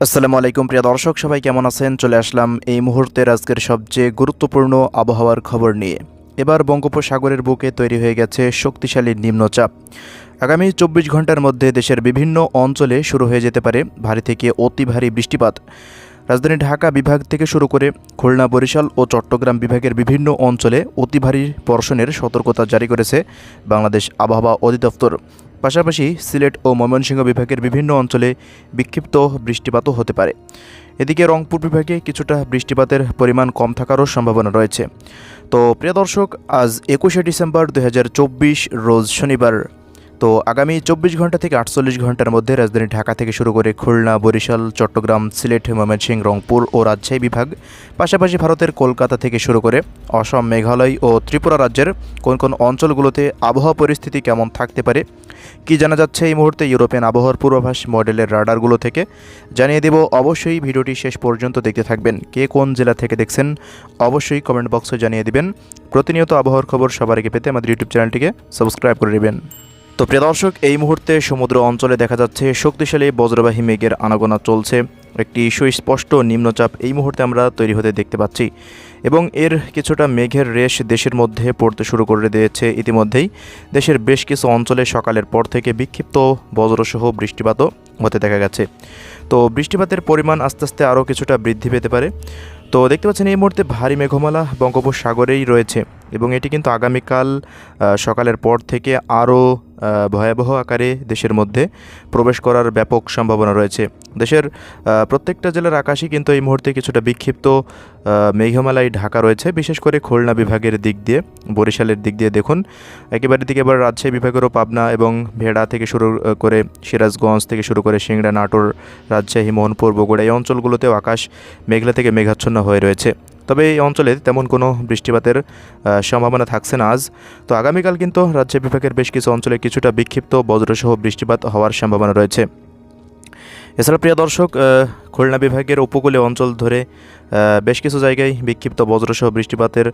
আসসালামু আলাইকুম, প্রিয় দর্শক, সবাই কেমন আছেন? চলে আসলাম এই মুহূর্তের আজকের সবচেয়ে গুরুত্বপূর্ণ আবহাওয়ার খবর নিয়ে। এবার বঙ্গোপসাগরের বুকে তৈরি হয়ে গেছে শক্তিশালী নিম্নচাপ। আগামী চব্বিশ ঘণ্টার মধ্যে দেশের বিভিন্ন অঞ্চলে শুরু হয়ে যেতে পারে ভারী থেকে অতি ভারী বৃষ্টিপাত। রাজধানী ঢাকা বিভাগ থেকে শুরু করে খুলনা, বরিশাল ও চট্টগ্রাম বিভাগের বিভিন্ন অঞ্চলে অতি ভারী বর্ষণের সতর্কতা জারি করেছে বাংলাদেশ আবহাওয়া অধিদপ্তর। পাশাপাশি সিলেট ও ময়মনসিংহ বিভাগের বিভিন্ন অঞ্চলে বিক্ষিপ্ত বৃষ্টিপাতও হতে পারে। এদিকে রংপুর বিভাগে কিছুটা বৃষ্টিপাতের পরিমাণ কম থাকারও সম্ভাবনা রয়েছে। তো প্রিয় দর্শক, আজ একুশে ডিসেম্বর দু হাজার চব্বিশ, রোজ শনিবার তো আগামী চব্বিশ ঘণ্টা থেকে আটচল্লিশ ঘণ্টার মধ্যে রাজধানী ঢাকা থেকে শুরু করে খুলনা, বরিশাল, চট্টগ্রাম, সিলেট, ময়মনসিংহ, রংপুর ও রাজশাহী বিভাগ, পাশাপাশি ভারতের কলকাতা থেকে শুরু করে অসম, মেঘালয় ও ত্রিপুরা রাজ্যের কোন কোন অঞ্চলগুলোতে আবহাওয়া পরিস্থিতি কেমন থাকতে পারে, কি জানা যাচ্ছে এই মুহূর্তে ইউরোপিয়ান আবহাওয়ার পূর্বাভাস মডেলের রাডারগুলো থেকে, জানিয়ে দেব অবশ্যই ভিডিওটি শেষ পর্যন্ত দেখতে থাকবেন, কে কোন জেলা থেকে দেখছেন অবশ্যই কমেন্ট বক্সে জানিয়ে দিবেন, প্রতিনিয়ত আবহাওয়ার খবর সবার আগে পেতে আমাদের ইউটিউব চ্যানেলটিকে সাবস্ক্রাইব করে নেবেন। তো প্রিয় দর্শক, এই মুহূর্তে সমুদ্র অঞ্চলে দেখা যাচ্ছে শক্তিশালী বজ্রবাহী মেঘের আনাগোনা চলছে। একটি সুস্পষ্ট নিম্নচাপ এই মুহূর্তে আমরা তৈরি হতে দেখতে পাচ্ছি এবং এর কিছুটা মেঘের রেশ দেশের মধ্যে পড়তে শুরু করে দিয়েছে ইতিমধ্যেই। দেশের বেশ কিছু অঞ্চলে সকালের পর থেকে বিক্ষিপ্ত বজ্রসহ বৃষ্টিপাতও হতে দেখা গেছে। তো বৃষ্টিপাতের পরিমাণ আস্তে আস্তে আরও কিছুটা বৃদ্ধি পেতে পারে। তো দেখতে পাচ্ছেন, এই মুহূর্তে ভারী মেঘমালা বঙ্গোপসাগরেই রয়েছে এবং এটি কিন্তু আগামীকাল সকালের পর থেকে আরও ভয়াবহ আকারে দেশের মধ্যে প্রবেশ করার ব্যাপক সম্ভাবনা রয়েছে। দেশের প্রত্যেকটা জেলার আকাশই কিন্তু এই মুহূর্তে কিছুটা বিক্ষিপ্ত মেঘমালায় ঢাকা রয়েছে। বিশেষ করে খুলনা বিভাগের দিক দিয়ে, বরিশালের দিক দিয়ে দেখুন, একেবারে দিকে এবার রাজশাহী বিভাগেরও পাবনা এবং ভেড়া থেকে শুরু করে সিরাজগঞ্জ থেকে শুরু করে সিংড়া, নাটোর, রাজশাহী, মোহনপুর, বগুড়া এই অঞ্চলগুলোতেও আকাশ মেঘলা থেকে মেঘাচ্ছন্ন হয়ে রয়েছে। তবে এই অঞ্চলে তেমন কোনো বৃষ্টিপাতের সম্ভাবনা থাকছে না আজ। তো আগামীকাল কিন্তু রাজ্য বিভাগের বেশ কিছু অঞ্চলে কিছুটা বিক্ষিপ্ত বজ্রসহ বৃষ্টিপাত হওয়ার সম্ভাবনা রয়েছে। এছাড়া প্রিয় দর্শক খুলনা বিভাগের উপকূলীয় অঞ্চল ধরে বেশ কিছু জায়গায় বিক্ষিপ্ত বজ্রসহ বৃষ্টিপাতের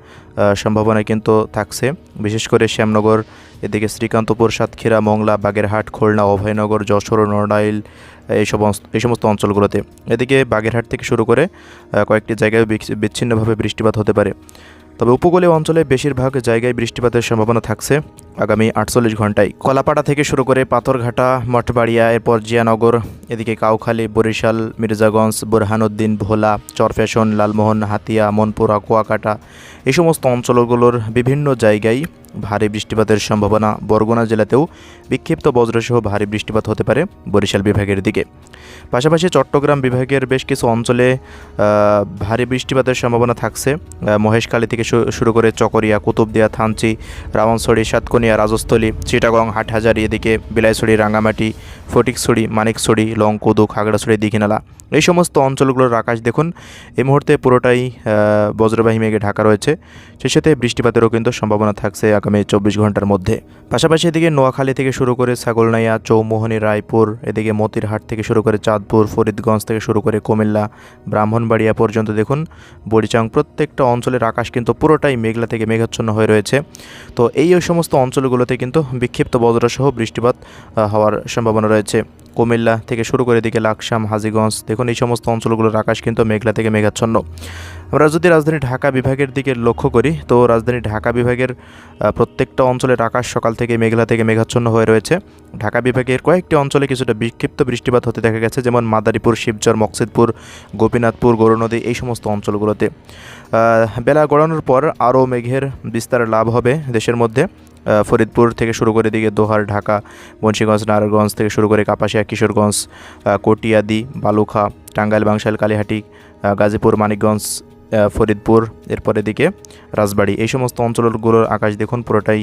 সম্ভাবনা কিন্তু থাকছে। বিশেষ করে শ্যামনগর, এদিকে শ্রীকান্তপুর, সাতক্ষীরা, মংলা, বাগেরহাট, খুলনা, অভয়নগর, যশোর, নড়াইল, এই সমস্ত এই সমস্ত অঞ্চলগুলোতে। এদিকে বাগেরহাট থেকে শুরু করে কয়েকটি জায়গায় বিচ্ছিন্নভাবে বৃষ্টিপাত হতে পারে। তবে উপকূলীয় অঞ্চলে বেশিরভাগ জায়গায় বৃষ্টিপাতের সম্ভাবনা থাকছে। আগামী আটচল্লিশ ঘন্টায়। কলাপাড়া থেকে শুরু করে পাথরঘাটা, মঠবাড়িয়া, এরপর জিয়ানগর, এদিকে কাউখালী, বরিশাল, মির্জাগঞ্জ, বুরহানুদ্দিন, ভোলা, চরফ্যাশন, লালমোহন, হাতিয়া, মনপুরা কুয়াকাটা এই সমস্ত অঞ্চলগুলোর বিভিন্ন জায়গায় ভারী বৃষ্টিপাতের সম্ভাবনা। বরগুনা জেলাতেও বিক্ষিপ্ত বজ্রসহ ভারী বৃষ্টিপাত হতে পারে বরিশাল বিভাগের দিকে। পাশাপাশি চট্টগ্রাম বিভাগের বেশ কিছু অঞ্চলে ভারী বৃষ্টিপাতের সম্ভাবনা থাকছে। মহেশখালী থেকে শুরু করে চকরিয়া, কুতুবদিয়া, থানচি রাওয়ানছড়ি সাতকনিয়া রাজস্থলী, চিটাগং, হাটহাজারি, এদিকে বিলাইছড়ি, রাঙ্গামাটি, ফটিকছড়ি, মানিকছড়ি লংকুদু খাগড়াছড়ি, দীঘিনালা। এই সমস্ত অঞ্চলগুলোর আকাশ দেখুন, এই মুহূর্তে পুরোটাই বজ্রবাহী মেঘে ঢাকা রয়েছে। সেই সাথে বৃষ্টিপাতেরও কিন্তু সম্ভাবনা থাকছে আগামী চব্বিশ ঘণ্টার মধ্যে। পাশাপাশি এদিকে নোয়াখালী থেকে শুরু করে ছাগলনাইয়া, চৌমোহনী, রায়পুর, এদিকে মতিরহাট থেকে শুরু করে চাঁদপুর, ফরিদগঞ্জ থেকে শুরু করে কুমিল্লা, ব্রাহ্মণবাড়িয়া পর্যন্ত দেখুন বড়িচাং প্রত্যেকটা অঞ্চলের আকাশ কিন্তু পুরোটাই মেঘলা থেকে মেঘাচ্ছন্ন হয়ে রয়েছে। তো এই সমস্ত অঞ্চলগুলোতে কিন্তু বিক্ষিপ্ত বজ্রসহ বৃষ্টিপাত হওয়ার সম্ভাবনা রয়েছে। কুমিল্লা থেকে শুরু করে দিকে লাকসাম, হাজিগঞ্জ, দেখুন এই সমস্ত অঞ্চলগুলোর আকাশ কিন্তু মেঘলা থেকে মেঘাচ্ছন্ন। আমরা যদি রাজধানী ঢাকা বিভাগের দিকে লক্ষ্য করি, তো রাজধানী ঢাকা বিভাগের প্রত্যেকটা অঞ্চলের আকাশ সকাল থেকে মেঘলা থেকে মেঘাচ্ছন্ন হয়ে রয়েছে। ঢাকা বিভাগের কয়েকটি অঞ্চলে কিছুটা বিক্ষিপ্ত বৃষ্টিপাত হতে দেখা গেছে, যেমন মাদারীপুর, শিবচর, মকসিদপুর, গোপীনাথপুর, গৌরনদী, এই সমস্ত অঞ্চলগুলোতে। বেলা গড়ানোর পর আরও মেঘের বিস্তার লাভ হবে দেশের মধ্যে। ফরিদপুর থেকে শুরু করে দিকে দোহার, ঢাকা, মুন্সিগঞ্জ, নারায়ণগঞ্জ থেকে শুরু করে কাপাসিয়া, কিশোরগঞ্জ কটিয়াদি, বালুখা, টাঙ্গাইল, বাংশাল, কালীহাটি গাজীপুর, মানিকগঞ্জ ফরিদপুর, এরপর এদিকে রাজবাড়ি। এই সমস্ত অঞ্চলগুলোর আকাশ দেখুন, পুরোটাই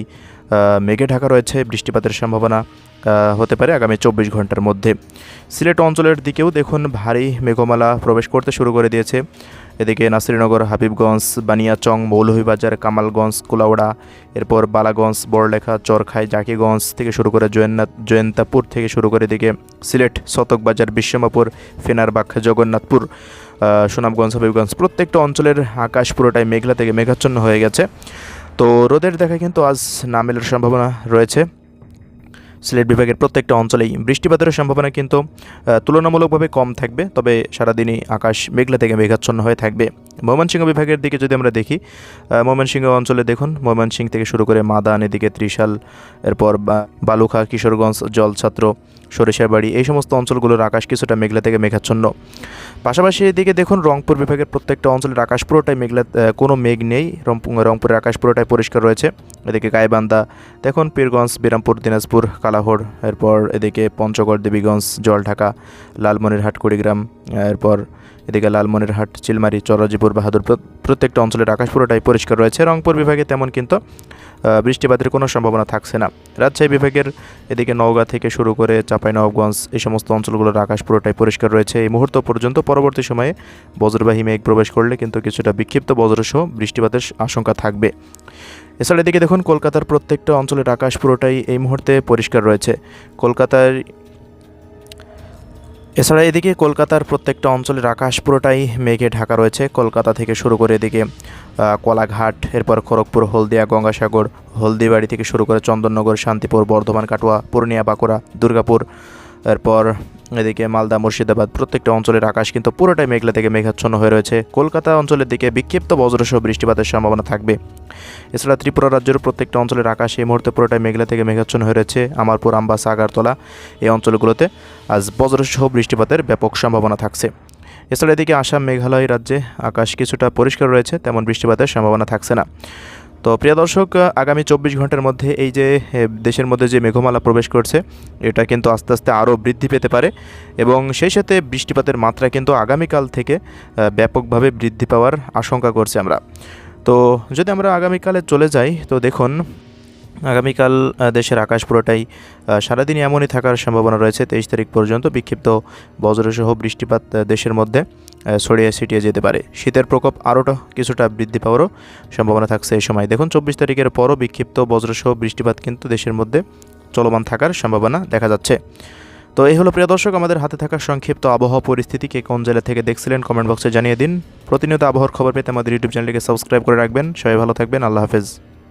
মেঘে ঢাকা রয়েছে। বৃষ্টিপাতের সম্ভাবনা হতে পারে আগামী চব্বিশ ঘণ্টার মধ্যে। সিলেট অঞ্চলের দিকেও দেখুন, ভারী মেঘমালা প্রবেশ করতে শুরু করে দিয়েছে। এদিকে নাসিরনগর, হাবিবগঞ্জ, বানিয়াচং, মৌলভীবাজার, কামালগঞ্জ, কুলাউড়া, এরপর বালাগঞ্জ, বড়লেখা, চরখাই, জাকিগঞ্জ থেকে শুরু করে জয়ন্নাথ জয়ন্তাপুর থেকে শুরু করে এদিকে সিলেট শতকবাজার বিশ্বমাপুর, ফেনারবাগ, জগন্নাথপুর। সুনামগঞ্জ হবিগঞ্জ প্রত্যেকটা অঞ্চলের আকাশ পুরোটাই মেঘলা থেকে মেঘাচ্ছন্ন হয়ে গেছে। তো রোদের দেখা কিন্তু আজ না মেলার সম্ভাবনা রয়েছে। সিলেট বিভাগের প্রত্যেকটা অঞ্চলেই বৃষ্টিপাতের সম্ভাবনা কিন্তু তুলনামূলকভাবে কম থাকবে, তবে সারাদিনই আকাশ মেঘলা থেকে মেঘাচ্ছন্ন হয়ে থাকবে। ময়মনসিংহ বিভাগের দিকে যদি আমরা দেখি ময়মনসিংহ অঞ্চলে দেখুন, ময়মনসিংহ থেকে শুরু করে মাদান, এদিকে ত্রিশাল, এরপর বালুখা কিশোরগঞ্জ, জলছাত্র সরিষার বাড়ি এই সমস্ত অঞ্চলগুলোর আকাশ কিছুটা মেঘলা থেকে মেঘাচ্ছন্ন। পাশাপাশি এদিকে দেখুন, রংপুর বিভাগের প্রত্যেকটা অঞ্চলের আকাশ পুরোটাই মেঘলা কোনো মেঘ নেই রংপুরের আকাশ পুরোটাই পরিষ্কার রয়েছে। এদিকে গাইবান্ধা, দেখুন, পীরগঞ্জ, বিরামপুর, দিনাজপুর, কালাহোড়, এরপর এদিকে পঞ্চগড়, দেবীগঞ্জ, জলঢাকা, লালমনিরহাট, কুড়িগ্রাম, এরপর এদিকে লালমনিরহাট, চিলমারি, চরজিপুর, বাহাদুর প্রত্যেকটা অঞ্চলের আকাশ পুরোটাই পরিষ্কার রয়েছে। রংপুর বিভাগে তেমন কিন্তু বৃষ্টিপাতের কোনো সম্ভাবনা থাকছে না। রাজশাহী বিভাগের এদিকে নওগাঁ থেকে শুরু করে চাঁপাইনবাবগঞ্জ এই সমস্ত অঞ্চলগুলোর আকাশ পুরোটাই পরিষ্কার রয়েছে। এই মুহূর্ত পর্যন্ত পরবর্তী সময়ে বজ্রবাহী মেঘ প্রবেশ করলে কিন্তু কিছুটা বিক্ষিপ্ত বজ্রসহ বৃষ্টিপাতের আশঙ্কা থাকবে। এছাড়া এদিকে দেখুন, কলকাতার প্রত্যেকটা অঞ্চলের আকাশ পুরোটাই এই মুহূর্তে পরিষ্কার রয়েছে। কলকাতার এছাড়া এদিকে কলকাতার প্রত্যেকটা অঞ্চলের আকাশ পুরোটাই মেঘে ঢাকা রয়েছে। কলকাতা থেকে শুরু করে এদিকে কলাঘাট, এরপর খড়গপুর, হলদিয়া, গঙ্গাসাগর, হলদিবাড়ি থেকে শুরু করে চন্দননগর, শান্তিপুর, বর্ধমান, কাটোয়া, পূর্ণিয়া, বাঁকুড়া, দুর্গাপুর, এরপর এদিকে মালদা, মুর্শিদাবাদ প্রত্যেকটা অঞ্চলের আকাশ কিন্তু পুরোটাই মেঘলা থেকে মেঘাচ্ছন্ন হয়ে রয়েছে। কলকাতা অঞ্চলের দিকে বিক্ষিপ্ত বজ্রসহ বৃষ্টিপাতের সম্ভাবনা থাকবে। এছাড়া ত্রিপুরা রাজ্যের প্রত্যেকটা অঞ্চলের আকাশ এই মুহূর্তে পুরোটাই মেঘলা থেকে মেঘাচ্ছন্ন হয়ে রয়েছে। আমারপুর, আমবাসা, আগারতলা এই অঞ্চলগুলোতে আজ বজ্রসহ বৃষ্টিপাতের ব্যাপক সম্ভাবনা থাকছে। এছাড়া এদিকে আসাম, মেঘালয় রাজ্যে আকাশ কিছুটা পরিষ্কার রয়েছে, তেমন বৃষ্টিপাতের সম্ভাবনা থাকছে না। তো প্রিয় দর্শক, আগামী চব্বিশ ঘণ্টার মধ্যে এই যে দেশের মধ্যে যে মেঘমালা প্রবেশ করছে, এটা কিন্তু আস্তে আস্তে আরও বৃদ্ধি পেতে পারে এবং সেই সাথে বৃষ্টিপাতের মাত্রা কিন্তু আগামীকাল থেকে ব্যাপকভাবে বৃদ্ধি পাওয়ার আশঙ্কা করছি আমরা। তো যদি আমরা আগামীকালে চলে যাই, তো দেখুন আগামীকাল দেশের আকাশ পুরোটাই আহ, সারাদিন এমনই থাকার সম্ভাবনা রয়েছে। তেইশ তারিখ পর্যন্ত বিক্ষিপ্ত বজ্রসহ বৃষ্টিপাত দেশের মধ্যে ছড়িয়ে ছিটিয়ে যেতে পারে। শীতের প্রকোপ আরোটা কিছুটা বৃদ্ধি পাওয়ারও সম্ভাবনা থাকছে এই সময়। দেখুন চব্বিশ তারিখের পরও বিক্ষিপ্ত বজ্রসহ বৃষ্টিপাত কিন্তু দেশের মধ্যে চলমান থাকার সম্ভাবনা দেখা যাচ্ছে। তো এই হলো প্রিয় দর্শক আমাদের হাতে থাকা সংক্ষিপ্ত আবহাওয়া পরিস্থিতি কে কোন জেলা থেকে দেখছিলেন কমেন্ট বক্সে জানিয়ে দিন। প্রতিনিয়ত আবহাওয়ার খবর পেতে আমাদের ইউটিউব চ্যানেলটিকে সাবস্ক্রাইব করে রাখবেন। সবাই ভালো থাকবেন আল্লাহ হাফেজ।